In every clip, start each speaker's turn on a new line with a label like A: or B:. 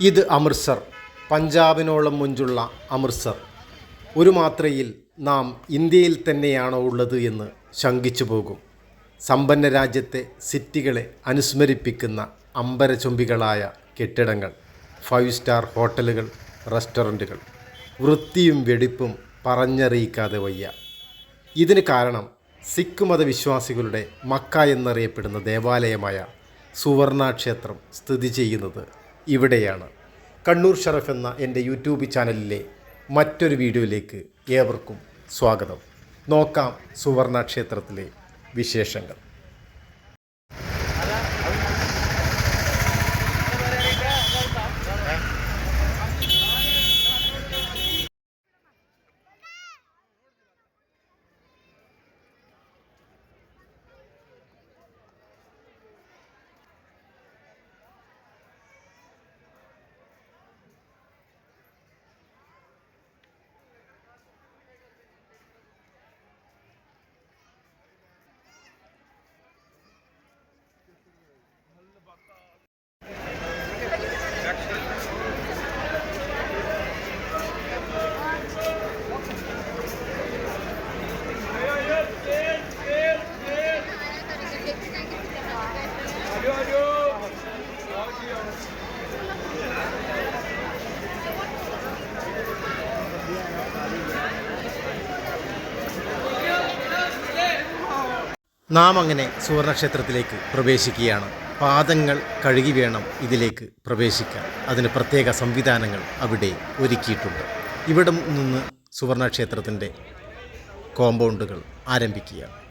A: ഇത് അമൃത്സർ പഞ്ചാബിനോളം മുഞ്ചുള്ള അമൃത്സർ ഒരു മാത്രയിൽ നാം ഇന്ത്യയിൽ തന്നെയാണോ ഉള്ളത് എന്ന് ശങ്കിച്ചു പോകും. സമ്പന്ന രാജ്യത്തെ സിറ്റികളെ അനുസ്മരിപ്പിക്കുന്ന അമ്പരചുംബികളായ കെട്ടിടങ്ങൾ ഫൈവ് സ്റ്റാർ ഹോട്ടലുകൾ റെസ്റ്റോറന്റുകൾ. വൃത്തിയും വെടിപ്പും പറഞ്ഞറിയിക്കാതെ വയ്യ. ഇതിന് കാരണം സിഖ് മതവിശ്വാസികളുടെ മക്ക എന്നറിയപ്പെടുന്ന ദേവാലയമായ സുവർണ ക്ഷേത്രം സ്ഥിതി ചെയ്യുന്നത് ഇവിടെയാണ്. കണ്ണൂർ ഷറഫ് എന്ന എന്റെ യൂട്യൂബ് ചാനലിലെ മറ്റൊരു വീഡിയോയിലേക്ക് ഏവർക്കും സ്വാഗതം. നോക്കാം സുവർണ ക്ഷേത്രത്തിലെ വിശേഷങ്ങൾ. നാം അങ്ങനെ സുവർണക്ഷേത്രത്തിലേക്ക് പ്രവേശിക്കുകയാണ്. പാദങ്ങൾ കഴുകി വേണം ഇതിലേക്ക് പ്രവേശിക്കാൻ. അതിന് പ്രത്യേക സംവിധാനങ്ങൾ അവിടെ ഒരുക്കിയിട്ടുണ്ട്. ഇവിടെ നിന്ന് സുവർണക്ഷേത്രത്തിന്റെ കോമ്പൗണ്ടുകൾ ആരംഭിക്കുകയാണ്.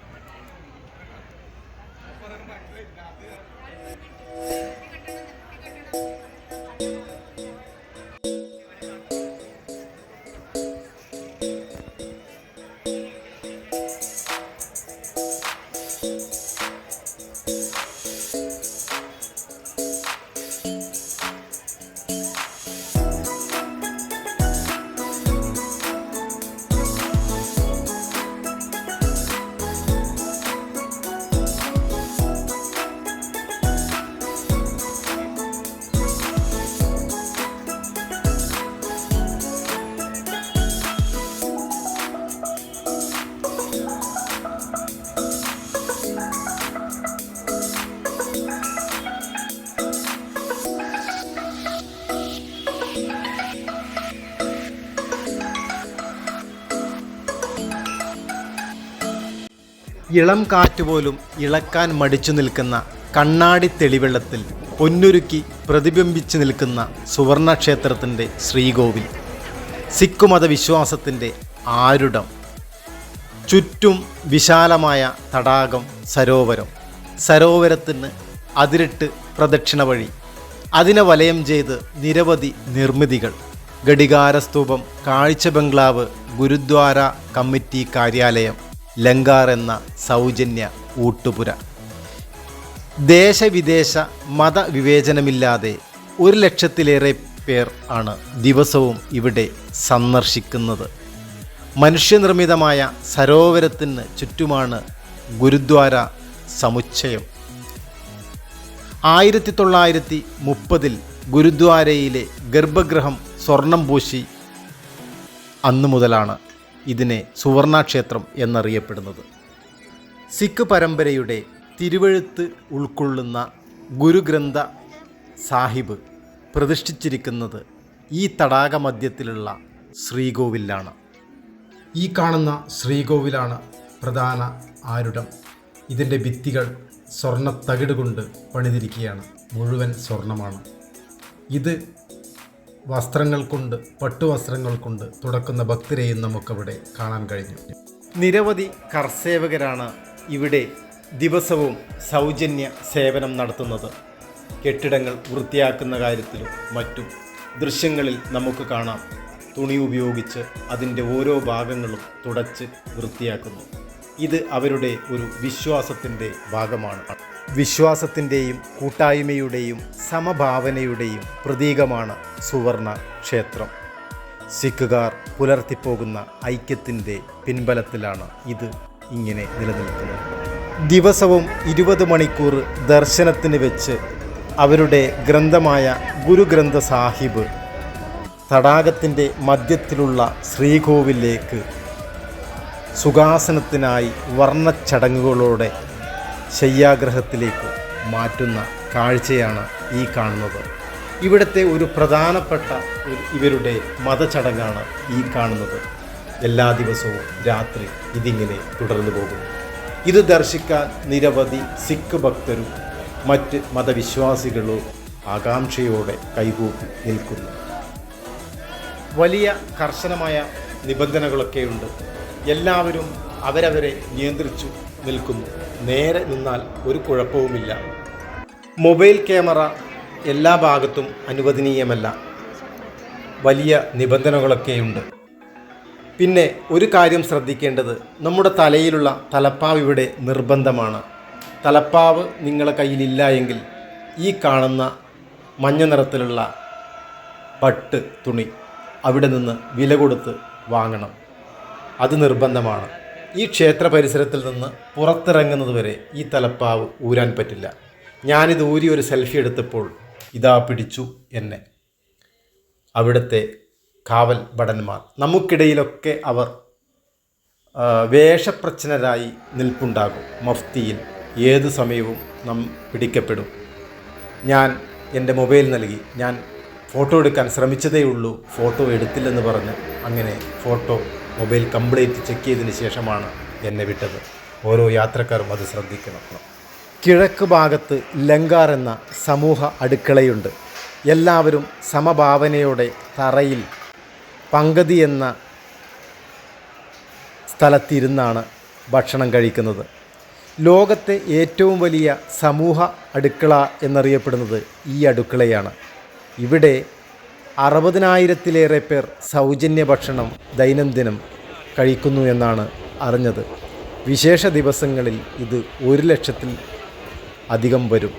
A: ഇളം കാറ്റ് പോലും ഇളക്കാൻ മടിച്ചു നിൽക്കുന്ന കണ്ണാടി തെളിവെള്ളത്തിൽ പൊന്നുരുക്കി പ്രതിബിംബിച്ചു നിൽക്കുന്ന സുവർണക്ഷേത്രത്തിന്റെ ശ്രീകോവിൽ. സിഖ് മതവിശ്വാസത്തിന്റെ ആരുടം. ചുറ്റും വിശാലമായ തടാകം സരോവരം. സരോവരത്തിന് അതിരിട്ട് പ്രദക്ഷിണ വഴി. അതിനെ വലയം ചെയ്ത് നിരവധി നിർമ്മിതികൾ. ഘടികാരസ്തൂപം കാഴ്ച ബംഗ്ലാവ് ഗുരുദ്വാര കമ്മിറ്റി കാര്യാലയം. ലങ്കാർ എന്ന സൗജന്യ ഊട്ടുപുര. ദേശവിദേശ മതവിവേചനമില്ലാതെ ഒരു ലക്ഷത്തിലേറെ പേർ ആണ് ദിവസവും ഇവിടെ സന്ദർശിക്കുന്നത്. മനുഷ്യനിർമ്മിതമായ സരോവരത്തിന് ചുറ്റുമാണ് ഗുരുദ്വാര സമുച്ചയം. ആയിരത്തി തൊള്ളായിരത്തി മുപ്പതിൽ ഗുരുദ്വാരയിലെ ഗർഭഗൃഹം സ്വർണം പൂശി അന്നു മുതലാണ് ഇതിനെ സുവർണക്ഷേത്രം എന്നറിയപ്പെടുന്നത്. സിഖ് പരമ്പരയുടെ തിരുവഴുത്ത് ഉൾക്കൊള്ളുന്ന ഗുരുഗ്രന്ഥ സാഹിബ് പ്രതിഷ്ഠിച്ചിരിക്കുന്നത് ഈ തടാകമധ്യത്തിലുള്ള ശ്രീകോവിലാണ്. ഈ കാണുന്ന ശ്രീകോവിലാണ് പ്രധാന ആരുടം. ഇതിന്റെ ഭിത്തികൾ സ്വർണത്തകിട് കൊണ്ട് പണിതിരിക്കുകയാണ്. മുഴുവൻ സ്വർണമാണ്. ഇത് വസ്ത്രങ്ങൾ കൊണ്ട് പട്ടുവസ്ത്രങ്ങൾ കൊണ്ട് തുടക്കുന്ന ഭക്തരെയും നമുക്കവിടെ കാണാൻ കഴിഞ്ഞു. നിരവധി കർസേവകരാണ് ഇവിടെ ദിവസവും സൗജന്യ സേവനം നടത്തുന്നത്. കെട്ടിടങ്ങൾ വൃത്തിയാക്കുന്ന കാര്യത്തിലും മറ്റും ദൃശ്യങ്ങളിൽ നമുക്ക് കാണാം. തുണി ഉപയോഗിച്ച് അതിന്റെ ഓരോ ഭാഗങ്ങളും തുടച്ച് വൃത്തിയാക്കുന്നു. ഇത് അവരുടെ ഒരു വിശ്വാസത്തിന്റെ ഭാഗമാണ്. വിശ്വാസത്തിന്റെയും കൂട്ടായ്മയുടെയും സമഭാവനയുടെയും പ്രതീകമാണ് സുവർണ ക്ഷേത്രം സിഖുകാർ പുലർത്തിപ്പോകുന്ന ഐക്യത്തിന്റെ പിൻബലത്തിലാണ് ഇത് ഇങ്ങനെ നിലനിൽക്കുന്നത്. ദിവസവും ഇരുപത് മണിക്കൂർ ദർശനത്തിന് വെച്ച് അവരുടെ ഗ്രന്ഥമായ ഗുരുഗ്രന്ഥ സാഹിബ് തടാകത്തിന്റെ മധ്യത്തിലുള്ള ശ്രീകോവിലേക്ക് സുഖാസനത്തിനായി വർണച്ചടങ്ങുകളോടെ ശയ്യാഗ്രഹത്തിലേക്ക് മാറ്റുന്ന കാഴ്ചയാണ് ഈ കാണുന്നത്. ഇവിടുത്തെ ഒരു പ്രധാനപ്പെട്ട ഇവരുടെ മതചടങ്ങാണ് ഈ കാണുന്നത്. എല്ലാ ദിവസവും രാത്രി ഇതിങ്ങനെ തുടർന്നു പോകുന്നു. ഇത് ദർശിക്കാൻ നിരവധി സിഖ് ഭക്തരും മറ്റ് മതവിശ്വാസികളും ആകാംക്ഷയോടെ കൈകൂപ്പി നിൽക്കുന്നു. വലിയ കർശനമായ നിബന്ധനകളൊക്കെയുണ്ട്. എല്ലാവരും അവരവരെ നിയന്ത്രിച്ചു നിൽക്കുന്നു. നേരെ നിന്നാൽ ഒരു കുഴപ്പവുമില്ല. മൊബൈൽ ക്യാമറ എല്ലാ ഭാഗത്തും അനുവദനീയമല്ല. വലിയ നിബന്ധനകളൊക്കെയുണ്ട്. പിന്നെ ഒരു കാര്യം ശ്രദ്ധിക്കേണ്ടത് നമ്മുടെ തലയിലുള്ള തലപ്പാവ് ഇവിടെ നിർബന്ധമാണ്. തലപ്പാവ് നിങ്ങളുടെ കയ്യിലില്ല എങ്കിൽ ഈ കാണുന്ന മഞ്ഞ നിറത്തിലുള്ള പട്ട് തുണി അവിടെ നിന്ന് വില കൊടുത്ത് വാങ്ങണം. അത് നിർബന്ധമാണ്. ഈ ക്ഷേത്ര പരിസരത്തിൽ നിന്ന് പുറത്തിറങ്ങുന്നത് വരെ ഈ തലപ്പാവ് ഊരാൻ പറ്റില്ല. ഞാനിത് ഊരി ഒരു സെൽഫി എടുത്തപ്പോൾ ഇതാ പിടിച്ചു എന്നെ. അവിടുത്തെ കാവൽ ഭടന്മാർ. നമുക്കിടയിലൊക്കെ അവർ വേഷപ്രച്ഛനരായി നിൽപ്പുണ്ടാകും. മഫ്തിയിൽ ഏത് സമയവും നാം പിടിക്കപ്പെടും. ഞാൻ എന്റെ മൊബൈൽ നൽകി. ഞാൻ ഫോട്ടോ എടുക്കാൻ ശ്രമിച്ചതേ ഉള്ളൂ ഫോട്ടോ എടുത്തില്ലെന്ന് പറഞ്ഞ് അങ്ങനെ ഫോട്ടോ മൊബൈൽ കംപ്ലീറ്റ് ചെക്ക് ചെയ്തതിന് ശേഷമാണ് എന്നെ വിട്ടത്. ഓരോ യാത്രക്കാരും അത് ശ്രദ്ധിക്കണം. കിഴക്ക് ഭാഗത്ത് ലങ്കാർ എന്ന സമൂഹ അടുക്കളയുണ്ട്. എല്ലാവരും സമഭാവനയോടെ തറയിൽ പങ്കതി എന്ന സ്ഥലത്തിരുന്നാണ് ഭക്ഷണം കഴിക്കുന്നത്. ലോകത്തെ ഏറ്റവും വലിയ സമൂഹ അടുക്കള എന്നറിയപ്പെടുന്നത് ഈ അടുക്കളയാണ്. ഇവിടെ അറുപതിനായിരത്തിലേറെ പേർ സൗജന്യ ഭക്ഷണം ദൈനംദിനം കഴിക്കുന്നു എന്നാണ് അറിഞ്ഞത്. വിശേഷ ദിവസങ്ങളിൽ ഇത് ഒരു ലക്ഷത്തിൽ അധികം വരും.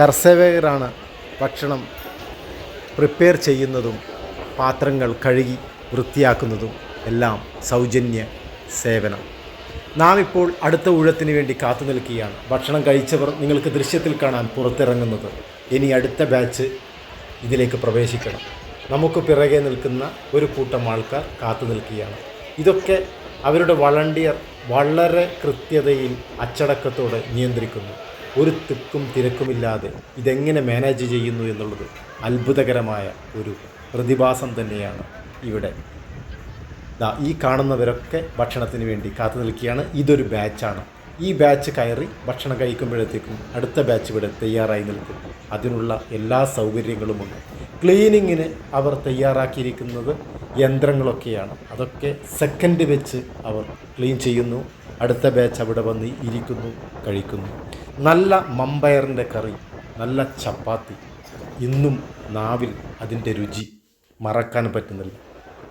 A: കർഷകരാണ് ഭക്ഷണം പ്രിപ്പയർ ചെയ്യുന്നതും പാത്രങ്ങൾ കഴുകി വൃത്തിയാക്കുന്നതും എല്ലാം സൗജന്യ സേവനം. നാം ഇപ്പോൾ അടുത്ത ഊഴത്തിന് വേണ്ടി കാത്തു നിൽക്കുകയാണ്. ഭക്ഷണം കഴിച്ചവർ നിങ്ങൾക്ക് ദൃശ്യത്തിൽ കാണാൻ പുറത്തിറങ്ങുന്നത്. ഇനി അടുത്ത ബാച്ച് ഇതിലേക്ക് പ്രവേശിക്കണം. നമുക്ക് പിറകെ നിൽക്കുന്ന ഒരു കൂട്ടം ആൾക്കാർ കാത്തു നിൽക്കുകയാണ്. ഇതൊക്കെ അവരുടെ വളണ്ടിയർ വളരെ കൃത്യതയിൽ അച്ചടക്കത്തോടെ നിയന്ത്രിക്കുന്നു. ഒരു തിക്കും തിരക്കുമില്ലാതെ ഇതെങ്ങനെ മാനേജ് ചെയ്യുന്നു എന്നുള്ളത് അത്ഭുതകരമായ ഒരു പ്രതിഭാസം തന്നെയാണ് ഇവിടെ. ഈ കാണുന്നവരൊക്കെ ഭക്ഷണത്തിന് വേണ്ടി കാത്തു നിൽക്കുകയാണ്. ഇതൊരു ബാച്ചാണ്. ഈ ബാച്ച് കയറി ഭക്ഷണം കഴിക്കുമ്പോഴത്തേക്കും അടുത്ത ബാച്ച് ഇവിടെ തയ്യാറായി നിൽക്കും. അതിനുള്ള എല്ലാ സൗകര്യങ്ങളുമുണ്ട്. ക്ലീനിങ്ങിന് അവർ തയ്യാറാക്കിയിരിക്കുന്നത് യന്ത്രങ്ങളൊക്കെയാണ്. അതൊക്കെ സെക്കൻഡ് വെച്ച് അവർ ക്ലീൻ ചെയ്യുന്നു. അടുത്ത ബാച്ച് അവിടെ വന്ന് ഇരിക്കുന്നു കഴിക്കുന്നു. നല്ല മമ്പയറിന്റെ കറി നല്ല ചപ്പാത്തി. ഇന്നും നാവിൽ അതിന്റെ രുചി മറക്കാൻ പറ്റുന്നില്ല.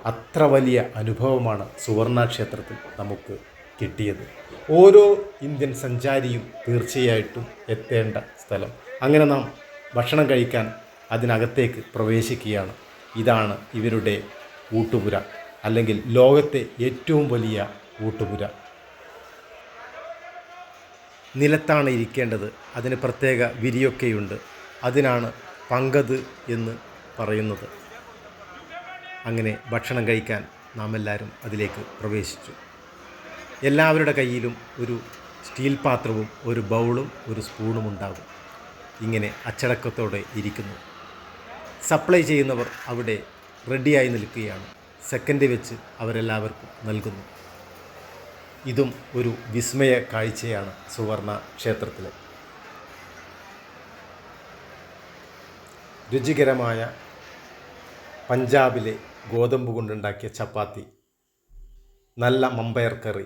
A: അത്ര വലിയ അനുഭവമാണ് സുവർണ ക്ഷേത്രത്തിൽ നമുക്ക് കിട്ടിയത്. ഓരോ ഇന്ത്യൻ സഞ്ചാരിയും തീർച്ചയായിട്ടും എത്തേണ്ട സ്ഥലം. അങ്ങനെ നാം ഭക്ഷണം കഴിക്കാൻ അതിനകത്തേക്ക് പ്രവേശിക്കുകയാണ്. ഇതാണ് ഇവരുടെ ഊട്ടുപുര അല്ലെങ്കിൽ ലോകത്തെ ഏറ്റവും വലിയ ഊട്ടുപുര. നിലത്താണ് ഇരിക്കേണ്ടത്. അതിന് പ്രത്യേക വിരിയൊക്കെയുണ്ട്. അതിനാണ് പങ്കത് എന്ന് പറയുന്നത്. അങ്ങനെ ഭക്ഷണം കഴിക്കാൻ നാം എല്ലാവരും അതിലേക്ക് പ്രവേശിച്ചു. എല്ലാവരുടെ കയ്യിലും ഒരു സ്റ്റീൽ പാത്രവും ഒരു ബൗളും ഒരു സ്പൂണും ഉണ്ടാകും. ഇങ്ങനെ അച്ചടക്കത്തോടെ ഇരിക്കുന്നു. സപ്ലൈ ചെയ്യുന്നവർ അവിടെ റെഡിയായി നിൽക്കുകയാണ്. സെക്കൻഡ് വെച്ച് അവരെല്ലാവർക്കും നൽകുന്നു. ഇതും ഒരു വിസ്മയ കാഴ്ചയാണ് സുവർണ ക്ഷേത്രത്തിൽ രുചികരമായ പഞ്ചാബിലെ ഗോതമ്പ് കൊണ്ടുണ്ടാക്കിയ ചപ്പാത്തി നല്ല മമ്പയർ കറി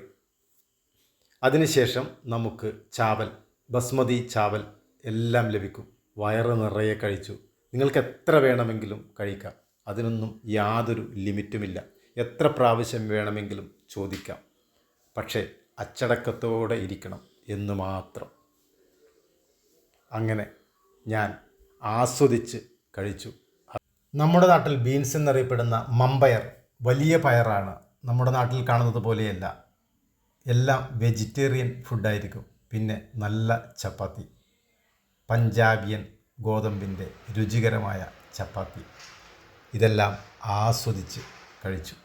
A: അതിനുശേഷം നമുക്ക് ചാവൽ ബസ്മതി ചാവൽ എല്ലാം ലഭിക്കും. വയറ് നിറയെ കഴിച്ചു. നിങ്ങൾക്ക് എത്ര വേണമെങ്കിലും കഴിക്കാം. അതിനൊന്നും യാതൊരു ലിമിറ്റുമില്ല. എത്ര പ്രാവശ്യം വേണമെങ്കിലും ചോദിക്കാം. പക്ഷേ അച്ചടക്കത്തോടെ ഇരിക്കണം എന്ന് മാത്രം. അങ്ങനെ ഞാൻ ആസ്വദിച്ച് കഴിച്ചു. നമ്മുടെ നാട്ടിൽ ബീൻസ് എന്നറിയപ്പെടുന്ന മമ്പയർ വലിയ പയറാണ്. നമ്മുടെ നാട്ടിൽ കാണുന്നത് പോലെയല്ല. എല്ലാം വെജിറ്റേറിയൻ ഫുഡായിരിക്കും. പിന്നെ നല്ല ചപ്പാത്തി. പഞ്ചാബിയൻ ഗോതമ്പിന്റെ രുചികരമായ ചപ്പാത്തി. ഇതെല്ലാം ആസ്വദിച്ച് കഴിച്ചു.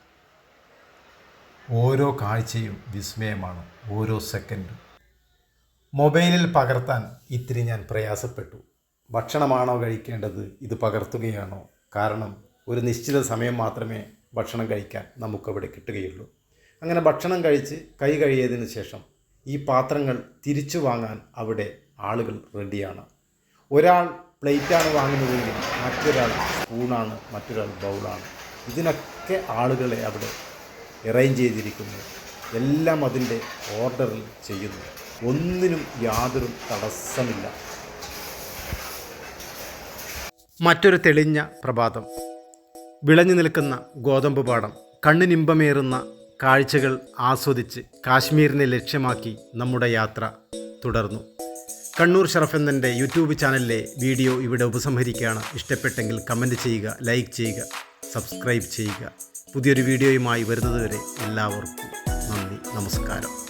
A: ഓരോ കാഴ്ചയും വിസ്മയമാണ് ഓരോ സെക്കൻഡും. മൊബൈലിൽ പകർത്താൻ ഇത്തിരി ഞാൻ പ്രയാസപ്പെട്ടു. ഭക്ഷണമാണോ കഴിക്കേണ്ടത് ഇത് പകർത്തുകയാണോ? കാരണം ഒരു നിശ്ചിത സമയം മാത്രമേ ഭക്ഷണം കഴിക്കാൻ നമുക്കവിടെ കിട്ടുകയുള്ളൂ. അങ്ങനെ ഭക്ഷണം കഴിച്ച് കൈ കഴിയതിന് ശേഷം ഈ പാത്രങ്ങൾ തിരിച്ചു വാങ്ങാൻ അവിടെ ആളുകൾ റെഡിയാണ് ഒരാൾ പ്ലേറ്റാണ് വാങ്ങുന്നതെങ്കിൽ മറ്റൊരാൾ സ്പൂണാണ് മറ്റൊരാൾ ബൗളാണ് ഇതിനൊക്കെ ആളുകളെ അവിടെ അറേഞ്ച് ചെയ്തിരിക്കുന്നു. എല്ലാം അതിന്റെ ഓർഡറിൽ ചെയ്യുന്നു. ഒന്നിനും യാതൊരു തടസ്സമില്ല. മറ്റൊരു തെളിഞ്ഞ പ്രഭാതം. വിളഞ്ഞു നിൽക്കുന്ന ഗോതമ്പ് പാടം കണ്ണിനിമ്പമേറുന്ന കാഴ്ചകൾ ആസ്വദിച്ച് കാശ്മീരിനെ ലക്ഷ്യമാക്കി നമ്മുടെ യാത്ര തുടർന്നു. കണ്ണൂർ ഷറഫ് എന്നന്റെ യൂട്യൂബ് ചാനലിലെ വീഡിയോ ഇവിടെ ഉപസംഹരിക്കുകയാണ്. ഇഷ്ടപ്പെട്ടെങ്കിൽ കമന്റ് ചെയ്യുക ലൈക്ക് ചെയ്യുക സബ്സ്ക്രൈബ് ചെയ്യുക. പുതിയൊരു വീഡിയോയുമായി വരുന്നതുവരെ എല്ലാവർക്കും നന്ദി നമസ്കാരം.